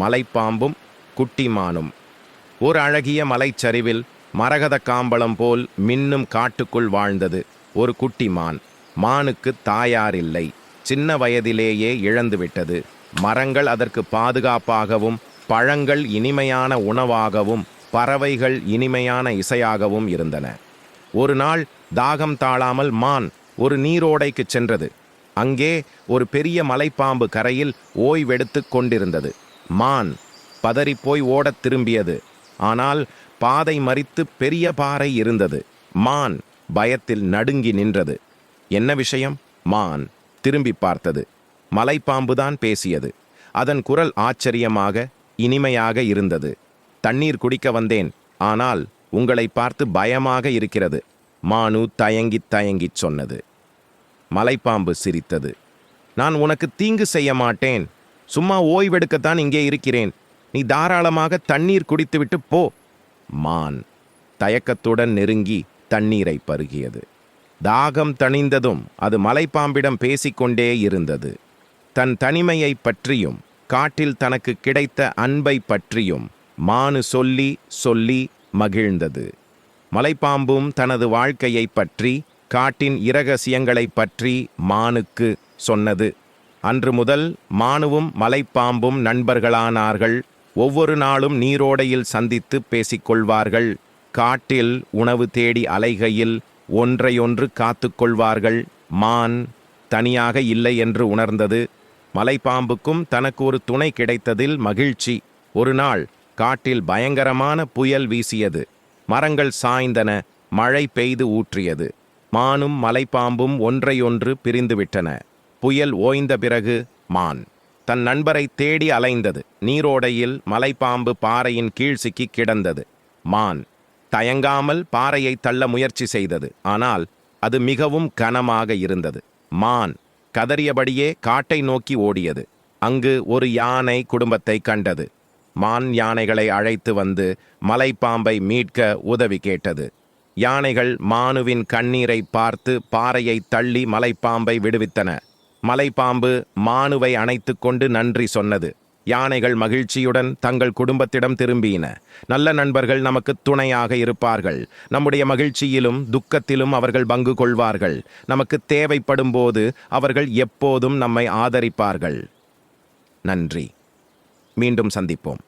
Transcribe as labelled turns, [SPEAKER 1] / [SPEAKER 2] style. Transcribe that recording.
[SPEAKER 1] மலைப்பாம்பும் குட்டிமானும். ஒரு அழகிய மலைச்சரிவில் மரகத காம்பளம் போல் மின்னும் காட்டுக்குள் வாழ்ந்தது ஒரு குட்டி மான் மானுக்கு தாயாரில்லை. சின்ன வயதிலேயே இழந்துவிட்டது. மரங்கள் அதற்கு பாதுகாப்பாகவும் பழங்கள் இனிமையான உணவாகவும் பறவைகள் இனிமையான இசையாகவும் இருந்தன. ஒரு நாள் தாகம் தாழாமல் மான் ஒரு நீரோடைக்குச் சென்றது. அங்கே ஒரு பெரிய மலைப்பாம்பு கரையில் ஓய்வெடுத்துக் கொண்டிருந்தது. மான் பதறிப்போய் ஓடத் திரும்பியது. ஆனால் பாதை மறித்து பெரிய பாறை இருந்தது. மான் பயத்தில் நடுங்கி நின்றது. என்ன விஷயம்? மான் திரும்பி பார்த்தது. மலைப்பாம்புதான் பேசியது. அதன் குரல் ஆச்சரியமாக இனிமையாக இருந்தது. தண்ணீர் குடிக்க வந்தேன். ஆனால் உங்களை பார்த்து பயமாக இருக்கிறது. மானு தயங்கித் தயங்கிச் சொன்னது. மலைப்பாம்பு சிரித்தது. நான் உனக்கு தீங்கு செய்ய மாட்டேன். சும்மா ஓய்வெடுக்கத்தான் இங்கே இருக்கிறேன். நீ தாராளமாக தண்ணீர் குடித்துவிட்டு போ. மான் தயக்கத்துடன் நெருங்கி தண்ணீரை பருகியது. தாகம் தணிந்ததும் அது மலைப்பாம்பிடம் பேசிக்கொண்டே இருந்தது. தன் தனிமையைப் பற்றியும் காட்டில் தனக்கு கிடைத்த அன்பை பற்றியும் மானு சொல்லி சொல்லி மகிழ்ந்தது. மலைப்பாம்பும் தனது வாழ்க்கையைப் பற்றி காட்டின் இரகசியங்களைப் பற்றி மானுக்கு சொன்னது அன்று முதல் மானுவும் மலைப்பாம்பும் நண்பர்களானார்கள். ஒவ்வொரு நாளும் நீரோடையில் சந்தித்து பேசிக்கொள்வார்கள். காட்டில் உணவு தேடி அலைகையில் ஒன்றையொன்று காத்துக்கொள்வார்கள். மான் தனியாக இல்லை என்று உணர்ந்தது. மலைப்பாம்புக்கும் தனக்கு ஒரு துணை கிடைத்ததில் மகிழ்ச்சி. ஒரு நாள் காட்டில் பயங்கரமான புயல் வீசியது. மரங்கள் சாய்ந்தன மழை பெய்து ஊற்றியது. மானும் மலைப்பாம்பும் ஒன்றையொன்று பிரிந்துவிட்டன. புயல் ஓய்ந்த பிறகு மான். தன் நண்பரை தேடி அலைந்தது. நீரோடையில் மலைப்பாம்பு பாறையின் கீழ் சிக்கி கிடந்தது. மான் தயங்காமல் பாறையை தள்ள முயற்சி செய்தது. ஆனால் அது மிகவும் கனமாக இருந்தது. மான் கதறியபடியே காட்டை நோக்கி ஓடியது. அங்கு ஒரு யானை குடும்பத்தை கண்டது. மான் யானைகளை அழைத்து வந்து மலைப்பாம்பை மீட்க உதவி கேட்டது. யானைகள் மானுவின் கண்ணீரை பார்த்து பாறையை தள்ளி மலைப்பாம்பை விடுவித்தன. மலைப்பாம்பு மானுவை அணைத்துக் கொண்டு நன்றி சொன்னது. யானைகள் மகிழ்ச்சியுடன் தங்கள் குடும்பத்திடம் திரும்பின. நல்ல நண்பர்கள் நமக்கு துணையாக இருப்பார்கள். நம்முடைய மகிழ்ச்சியிலும் துக்கத்திலும் அவர்கள் பங்கு கொள்வார்கள். நமக்கு தேவைப்படும் போது அவர்கள் எப்போதும் நம்மை ஆதரிப்பார்கள். நன்றி. மீண்டும் சந்திப்போம்.